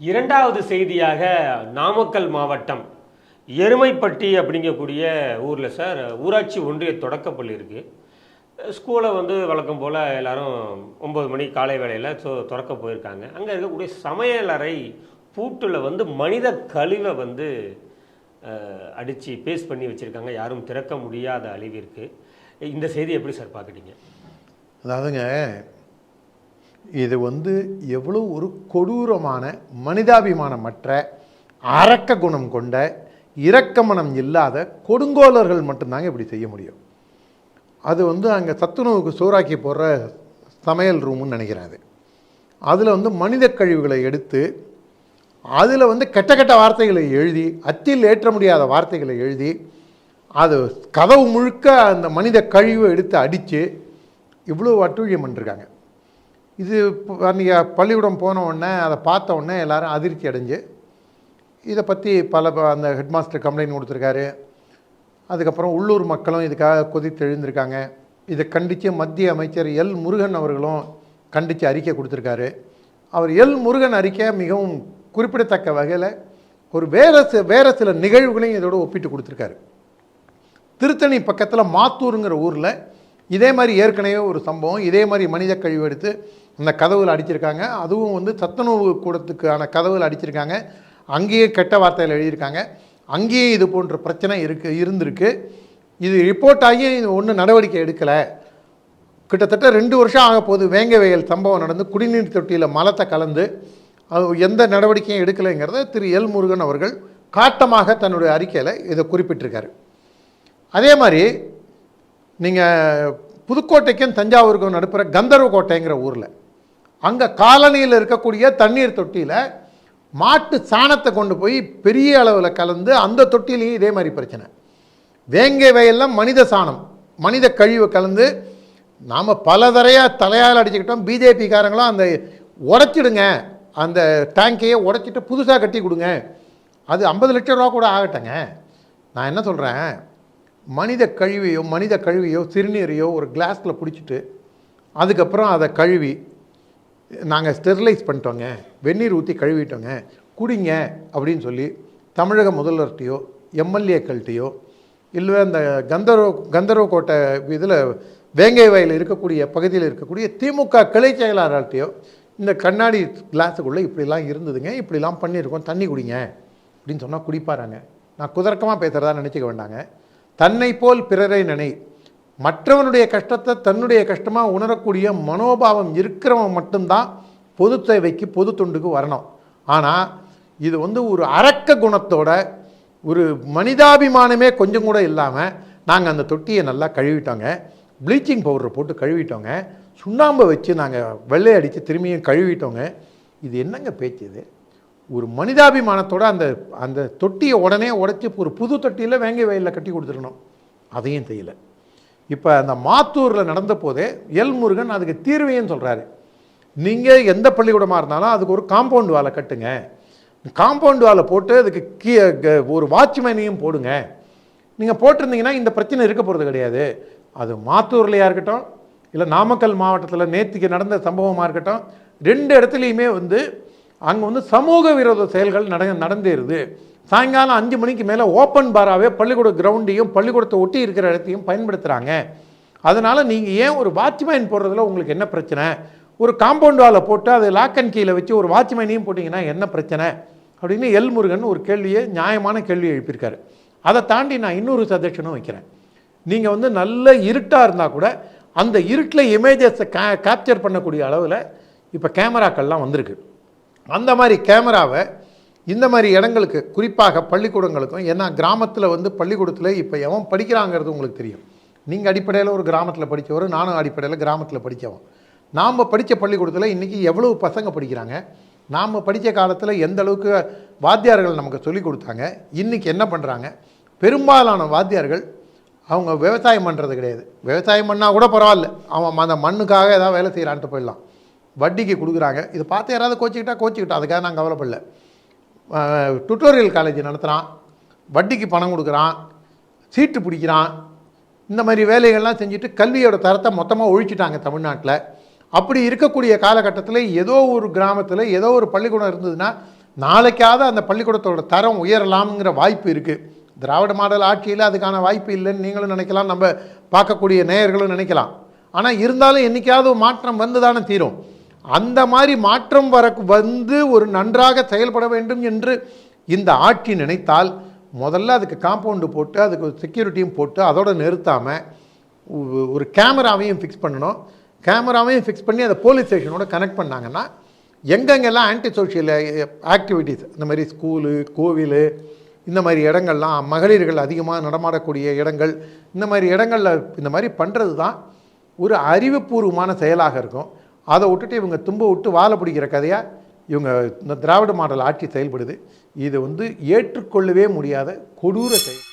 இரண்டாவது செய்தியாக நாமக்கல் மாவட்டம் எருமைப்பட்டி அப்படிங்கக்கூடிய ஊரில் சார் ஊராட்சி ஒன்றிய தொடக்கப்பள்ளி இருக்குது ஸ்கூலை வந்து வழக்கம் போல் எல்லோரும் ஒம்பது மணி காலை வேளையில் ஸோ திறக்க போயிருக்காங்க. அங்கே இருக்கக்கூடிய சமையலறை பூட்டில் வந்து மனித கழிவை வந்து அடித்து பேஸ் பண்ணி வச்சுருக்காங்க. யாரும் திறக்க முடியாத அளவிற்கு இந்த செய்தி எப்படி சார் பார்க்குறீங்க அதாவதுங்க இது வந்து எவ்வளோ ஒரு கொடூரமான மனிதாபிமானமற்ற அரக்க குணம் கொண்ட இரக்கமனம் இல்லாத கொடுங்கோலர்கள் மட்டும்தாங்க இப்படி செய்ய முடியும். அது வந்து அங்கே சத்துணவுக்கு சோறாக்கி போடுற சமையல் ரூம்னு நினைக்கிறேன் அது. அதில் வந்து மனித கழிவுகளை எடுத்து அதில் வந்து கெட்ட கெட்ட வார்த்தைகளை எழுதி அத்தில் ஏற்ற முடியாத வார்த்தைகளை எழுதி அது கதவு முழுக்க அந்த மனித கழிவை எடுத்து அடித்து இவ்வளோ அட்டூழியம் பண்ணிருக்காங்க. இது அன்றைக்கி பள்ளிக்கூடம் போன உடனே அதை பார்த்த உடனே எல்லாரும் அதிர்ச்சி அடைஞ்சு இதை பற்றி பல ப- அந்த ஹெட்மாஸ்டர் கம்ப்ளைண்ட் கொடுத்துருக்காரு. அதுக்கப்புறம் உள்ளூர் மக்களும் இதுக்காக கொதித்து எழுந்திருக்காங்க. இதை கண்டித்து மத்திய அமைச்சர் எல். முருகன் அவர்களும் கண்டித்து அறிக்கை கொடுத்துருக்காரு. அவர் எல். முருகன் அறிக்கை மிகவும் குறிப்பிடத்தக்க வகையில் ஒரு வேறு சி வேறு சில நிகழ்வுகளையும் இதோட ஒப்பிட்டு கொடுத்துருக்காரு. திருத்தணி பக்கத்தில் மாத்தூருங்கிற ஊரில் இதே மாதிரி ஏற்கனவே ஒரு சம்பவம் இதே மாதிரி மனித கழிவு எடுத்து அந்த கதவுகள் அடிச்சிருக்காங்க. அதுவும் வந்து சத்துணவு கூடத்துக்கான கதவுகள் அடிச்சிருக்காங்க. அங்கேயே கெட்ட வார்த்தையில் எழுதியிருக்காங்க. அங்கேயும் இது போன்ற பிரச்சனை இருக்கு இருந்திருக்கு. இது ரிப்போர்ட் ஆகி ஒன்றும் நடவடிக்கை எடுக்கலை. கிட்டத்தட்ட ரெண்டு வருஷம் ஆக போகுது. வேங்க வயல் சம்பவம் நடந்து குடிநீர் தொட்டியில் மலத்தை கலந்து அது எந்த நடவடிக்கையும் எடுக்கலைங்கிறத திரு எல் முருகன் அவர்கள் காட்டமாக தன்னுடைய அறிக்கையில் இதை குறிப்பிட்டிருக்காரு. அதே மாதிரி நீங்கள் புதுக்கோட்டைக்கும் தஞ்சாவூருக்கும் நடுப்புற கந்தர்வ கோட்டைங்கிற ஊரில் அங்கே காலனியில் இருக்கக்கூடிய தண்ணீர் தொட்டியில் மாட்டு சாணத்தை கொண்டு போய் பெரிய அளவில் கலந்து அந்த தொட்டிலையும் இதே மாதிரி பிரச்சனை. வேங்கை வயலில் மனித சாணம் மனித கழிவு கலந்து நாம் பல தரையாக தலையால் அடிச்சுக்கிட்டோம் பிஜேபிக்காரங்களும் அந்த உடச்சிடுங்க அந்த டேங்கையை உடச்சிட்டு புதுசாக கட்டி கொடுங்க. அது ஐம்பது லட்சம் ரூபா கூட ஆகட்டங்க. நான் என்ன சொல்கிறேன் மனித கழிவையோ மனித கழிவையோ சிறுநீரையோ ஒரு கிளாஸில் பிடிச்சிட்டு அதுக்கப்புறம் அதை கழுவி நாங்கள் ஸ்டெர்லைஸ் பண்ணிட்டோங்க. வெந்நீர் ஊற்றி கழுவிட்டோங்க. குடிங்க அப்படின்னு சொல்லி தமிழக முதல்வர்கிட்டையோ எம்எல்ஏக்கள்கிட்டையோ இல்லை அந்த கந்தரோ கந்தரோ கோட்டை இதில் வேங்கை வயலில் இருக்கக்கூடிய பகுதியில் இருக்கக்கூடிய திமுக கிளை செயலாளர்கிட்டையோ இந்த கண்ணாடி கிளாஸுக்குள்ளே இப்படிலாம் இருந்ததுங்க இப்படிலாம் பண்ணியிருக்கோம் தண்ணி குடிங்க அப்படின்னு சொன்னால் குடிப்பாராங்க. நான் குதர்க்கமாக பேசுகிறதா நினச்சிக்க வேண்டாங்க. தன்னை போல் பிறரை நினை. மற்றவனுடைய கஷ்டத்தை தன்னுடைய கஷ்டமாக உணரக்கூடிய மனோபாவம் இருக்கிறவன் மட்டும்தான் பொது தேவைக்கு பொது தொண்டுக்கு வரணும். ஆனால் இது வந்து ஒரு அரக்க குணத்தோட ஒரு மனிதாபிமானமே கொஞ்சம் கூட இல்லாமல் நாங்கள் அந்த தொட்டியை நல்லா கழுவிட்டோங்க. ப்ளீச்சிங் பவுடரை போட்டு கழுவிட்டோங்க. சுண்ணாம்பை வச்சு நாங்கள் வெள்ளை அடித்து திரும்பியும் கழுவிட்டோங்க. இது என்னங்க பேச்சு இது? ஒரு மனிதாபிமானத்தோட அந்த அந்த தொட்டியை உடனே உடைச்சி ஒரு புது தொட்டியில் வேங்கை வயலில் கட்டி கொடுத்துடணும். அதையும் செய்யலை. இப்போ அந்த மாத்தூரில் நடந்த போதே எல் முருகன் அதுக்கு தீர்வையும் சொல்கிறாரு நீங்கள் எந்த பள்ளிக்கூடமாக இருந்தாலும் அதுக்கு ஒரு காம்பவுண்ட் வாலை கட்டுங்க. காம்பவுண்ட் வாலை போட்டு அதுக்கு கீ க- ஒரு வாட்ச்மேனையும் போடுங்க. நீங்கள் போட்டிருந்தீங்கன்னா இந்த பிரச்சனை இருக்க போகிறது கிடையாது. அது மாத்தூர்லையாக இருக்கட்டும் இல்லை நாமக்கல் மாவட்டத்தில் நேற்றுக்கு நடந்த சம்பவமாக இருக்கட்டும் ரெண்டு இடத்துலையுமே வந்து அங்கே வந்து சமூக விரோத செயல்கள் நட நடந்தேருது சாயங்காலம் அஞ்சு மணிக்கு மேலே ஓப்பன் பாராகவே பள்ளிக்கூட கிரவுண்டையும் பள்ளிக்கூடத்தை ஒட்டி இருக்கிற இடத்தையும் பயன்படுத்துகிறாங்க அதனால் நீங்கள் ஏன் ஒரு வாட்ச்மேன் போடுறதுல உங்களுக்கு என்ன பிரச்சனை? ஒரு காம்பவுண்ட் வாலை போட்டு அதை லாக் அண்ட் கீழே வச்சு ஒரு வாட்ச்மேனையும் போட்டிங்கன்னா என்ன பிரச்சனை? அப்படின்னு எல் முருகன் ஒரு கேள்வியை நியாயமான கேள்வி எழுப்பியிருக்காரு. அதை தாண்டி நான் இன்னொரு சஜஷனும் வைக்கிறேன். நீங்கள் வந்து நல்ல இருட்டாக இருந்தால் கூட அந்த இருட்டில் இமேஜஸை கே கேப்சர் பண்ணக்கூடிய அளவில் இப்போ கேமராக்கள்லாம் வந்திருக்கு. அந்த மாதிரி கேமராவை இந்த மாதிரி இடங்களுக்கு குறிப்பாக பள்ளிக்கூடங்களுக்கும் ஏன்னா கிராமத்தில் வந்து பள்ளிக்கூடத்தில் இப்போ எவன் படிக்கிறாங்கிறது உங்களுக்கு தெரியும். நீங்கள் அடிப்படையில் ஒரு கிராமத்தில் படித்தவர் நானும் அடிப்படையில் கிராமத்தில் படித்தவன் நாம் படித்த பள்ளிக்கூடத்தில் இன்றைக்கி எவ்வளவு பசங்க படிக்கிறாங்க? நாம் படித்த காலத்தில் எந்த அளவுக்கு வாத்தியார்கள் நமக்கு சொல்லிக் கொடுத்தாங்க? இன்றைக்கி என்ன பண்ணுறாங்க பெரும்பாலான வாத்தியார்கள் அவங்க விவசாயம் பண்ணுறது கிடையாது. விவசாயம் பண்ணால் கூட பரவாயில்ல. அவன் அந்த மண்ணுக்காக ஏதாவது வேலை செய்கிறான்ட்டு போயிடலாம். வட்டிக்கு கொடுக்குறாங்க. இதை பார்த்து யாராவது கோச்சிக்கிட்டா கோச்சிக்கிட்டா அதுக்காக நான் கவலைப்படல. டுட்டோரியல் காலேஜ் நடத்துகிறான் வட்டிக்கு பணம் கொடுக்குறான். சீட்டு பிடிக்கிறான். இந்த மாதிரி வேலைகள்லாம் செஞ்சுட்டு கல்வியோட தரத்தை மொத்தமாக ஒழிச்சிட்டாங்க தமிழ்நாட்டில். அப்படி இருக்கக்கூடிய காலகட்டத்தில் ஏதோ ஒரு கிராமத்தில் ஏதோ ஒரு பள்ளிக்கூடம் இருந்ததுன்னா நாளைக்காவது அந்த பள்ளிக்கூடத்தோட தரம் உயரலாம்ங்கிற வாய்ப்பு இருக்குது திராவிட மாடல் ஆட்சியில் அதுக்கான வாய்ப்பு இல்லைன்னு நீங்களும் நினைக்கலாம். நம்ம பார்க்கக்கூடிய நேயர்களும் நினைக்கலாம். ஆனால் இருந்தாலும் என்னைக்காவது மாற்றம் வந்து தானே தீரும். அந்த மாதிரி மாற்றம் வர வந்து ஒரு நன்றாக செயல்பட வேண்டும் என்று இந்த ஆட்சி நினைத்தால் முதல்ல அதுக்கு காம்பவுண்டு போட்டு அதுக்கு செக்யூரிட்டியும் போட்டு அதோடு நிறுத்தாமல் ஒரு கேமராவையும் ஃபிக்ஸ் பண்ணணும். கேமராவையும் ஃபிக்ஸ் பண்ணி அதை போலீஸ் ஸ்டேஷனோட கனெக்ட் பண்ணாங்கன்னா எங்கெங்கெல்லாம் ஆன்டி சோஷியல் ஆக்டிவிட்டீஸ் இந்த மாதிரி ஸ்கூலு கோவில் இந்த மாதிரி இடங்கள்லாம் மகளிர்கள் அதிகமாக நடமாடக்கூடிய இடங்கள் இந்த மாதிரி இடங்களில் இந்த மாதிரி பண்ணுறது தான் ஒரு அறிவுபூர்வமான செயலாக இருக்கும். அதை விட்டுட்டு இவங்க தும்ப விட்டு வாழை பிடிக்கிற கதையாக இவங்க இந்த திராவிட மாடல் ஆட்சி செயல்படுது. இது வந்து ஏற்றுக்கொள்ளவே முடியாத கொடூர செயல்.